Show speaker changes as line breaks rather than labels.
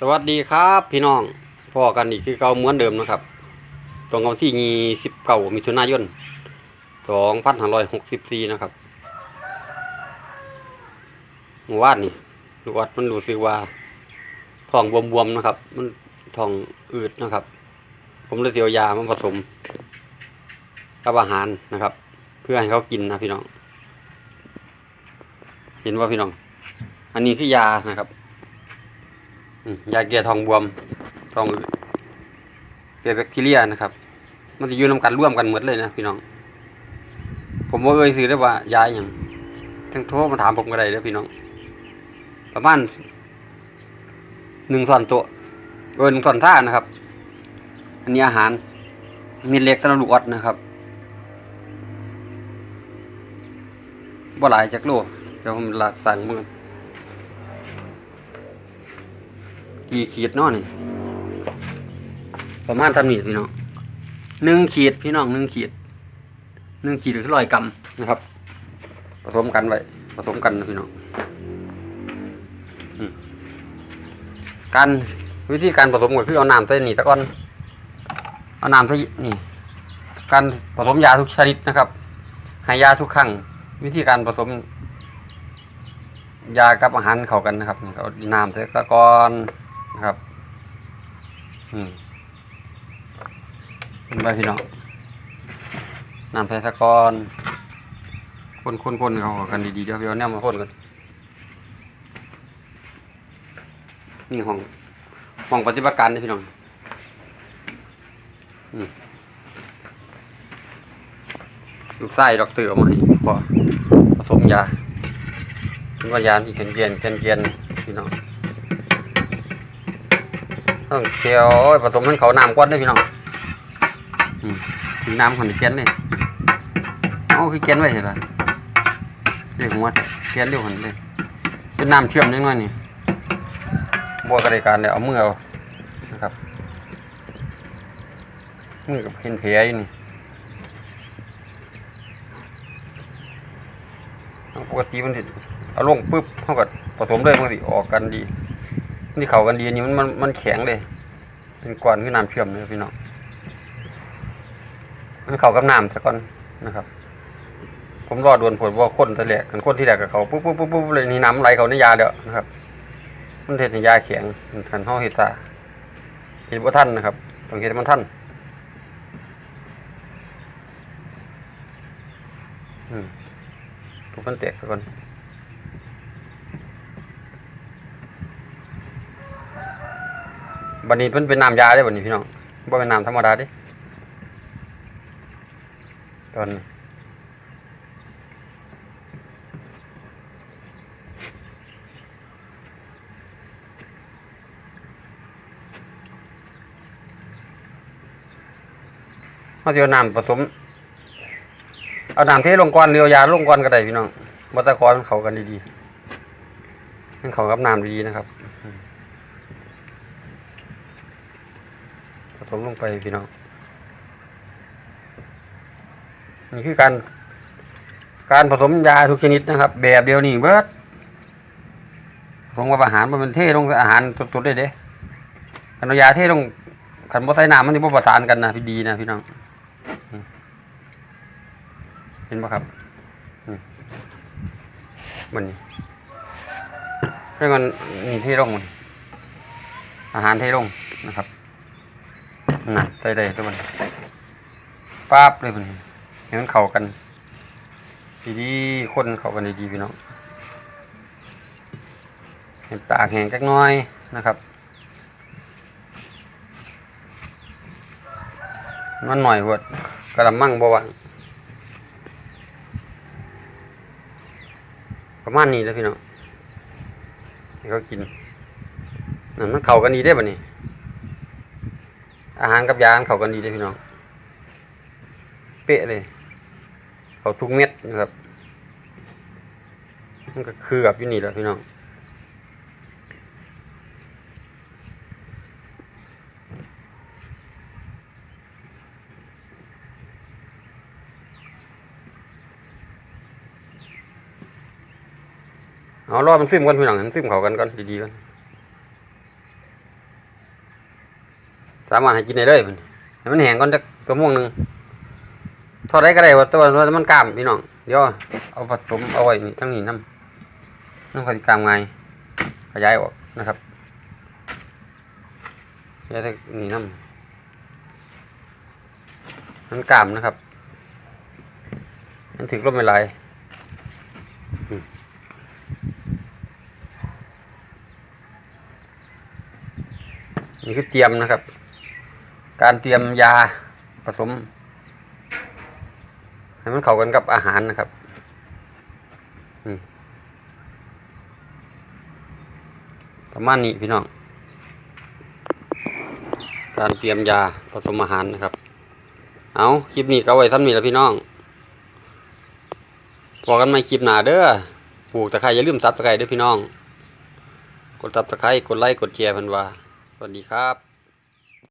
สวัสดีครับพี่น้องพ่อกันอีกคือเก่าเหมือนเดิมนะครับตรงกับที่ยี่สิบเก้ามิถุนายนสองพันห้าร้อยหกสิบสี่นะครับเมื่อวานนี่ลูกวัดมันรู้สึกว่าท้องบวมๆนะครับ มันท้องอืดนะครับ ผมเลยเสียวยามาผสมกับอาหารนะครับ เพื่อให้เขากินนะพี่น้อง เห็นว่าพี่น้อง อันนี้คือยานะครับ ยาแก้ท้องบวมทองอืดแก้แบคทีเรียนะครับ มันจะอยู่นำกันร่วมกันหมดเลยนะพี่น้อง ผมว่าเอ่ยซื้อได้ว่ายาอย่างทั้งโทรมาถามผมก็ได้เด้อพี่น้อง ประมาณหนึ่งส่อนต๊ะเออหนึ่งส่อนท่านะครับ อันนี้อาหารมีเล็กสำหรับลูกอดนะครับบ่หลายจากโลเดี๋ยวผมลาสั่งมือ กี่ขีดเนาะนี่ ประมาณท่านี้พี่น้องหนึ่งขีดพี่น้องหนึ่งขีดหนึ่งขีดหรือร้อยกรัมนะครับ ผสมกันไว้ผสมกันพี่น้องอการวิธีการผสมก็คือเอาน้ำใส่นี่ตะก้อนเอาน้ำใส่นี่การผสมยาทุกชนิดนะครับให้ยาทุกครั้งวิธีการผสม ยากับอาหารเข้ากันนะครับเอาน้ำใส่ตะก้อน นะครับ อืมเป็นใบพี่น้องน้ำแพทกรคนคนคนเขากันดีๆเดี๋ยวพี่เอาแนวมาคนกันนี่ห้องห้องปฏิบัติการนี่พี่น้องอืมลูกไส้ดอกเตอร์เอมาให้พอผสมยาเป็นว่ายาที่เขียนเกียนเขียนเกียนพี่น้อง ต้องเคียวผสมให้เขาน้ำก้อนได้อพี่น้องน้ำคนเคียนเลยเอาคือเคียนไว้เห็นละเรียกหัวเคียนเร็วหันเลยเป็นน้ำเชื่อมนิดหน่อยนี่บัวกระไดการเลยเอามือเอานะครับมือกับเห็นแผลอยู่นี่เอาปกติมันเอาลงปุ๊บเขาก็ผสมเลยมันสิออกกันดี นี่เขากันดีนนี้มันมันมันแข็งเลยเป็นก้อนคือน้ำเชื่อมเลยพี่น้องมันเขากับน้ำซะก่อนนะครับ ผมรอดวนผลว่าคนแต่แรกกันคนที่แรกกับเขาปุ๊บปุ๊บปุ๊บปุ๊บเลยนี่น้ำไหลเขาในยาเดียวนะครับ มันเห็ดในยาแข็งทันห้องเห็ดตาเห็ดว่าท่านนะครับต้องเห็ดมันท่านอืมทุกคนแตกซะก่อน บันนี้เพิ่นเป็นน้ำยาได้บันนี้พี่น้องบ่เป็นน้ำธรรมดาดิตอนนี้เขาจะเอาน้ำผสม เอาน้ำเทลงก่อนเรียวยาลงก่อนก็ได้พี่น้องบัตรคอนมันเขากันดีๆมันเขากับน้ำดีนะครับ ผสมลงไปพี่น้องนี่คือการการผสมยาทุกชนิดนะครับ แบบเดียวนี่เบิดผสมกับอาหารมันเป็นเทลงอาหารสดๆเลยเด้ขันเอายาเทลงขันบ่ใส่น้ำมันนี่บ่ประสานกันนะพี่ดีนะพี่น้องเห็นปะครับมันนี่เรื่องมันนี่เทลงมันอาหารเทลงนะครับ น่ะได้ได้ตัวมันป๊าบเลยมันเห็นมันเข้ากันดีๆคนเข้ากันดีๆพี่น้องเห็นตากแห้งจักหน้อยนะครับ มันหน่อยหวดกระมังบ่วางประมาณนี้แล้วพี่น้องให้เขากินนั่นมันเข้ากันดีได้อบ่นี่ อาหารกับยาเขากันดีเลยพี่น้อง เป๊ะเลย เขาทุกเม็ดนะครับ มันก็คือกับอยู่นี่แหละพี่น้องเอารอมันซึมกันพี่น้องมันซึมเขากันก่อนดีๆกัน สามารถให้กินได้เลยมันมันแห้งก่อนจักตัวม่วงหนึ่งทอดได้ก็ได้ว่าตัวมันกล้ามพี่น้องเดี๋ยวเอาผสมเอาไว้ทั้งนี้น้ำน้ำขยกล้ามไงขยายออกนะครับขยายวนี่น้ำมันกล้ามนะครับมันถึงลมไม่ไหลนี่คือเตรียมนะครับ การเตรียมยาผสม ให้มันเข้ากันกับอาหารนะครับประมาณนี้พี่น้อง การเตรียมยาผสมอาหารนะครับ เอาคลิปนี้ก็ไว้ทำนี้แล้วพี่น้องพอกันไม่คลิปหนาเด้อปลูกตะไคร้อย่าลืมซับตะไคร้ด้วยพี่น้อง กดซับตะไคร้กดไลค์กดแชร์เพันว่าสวัสดีครับ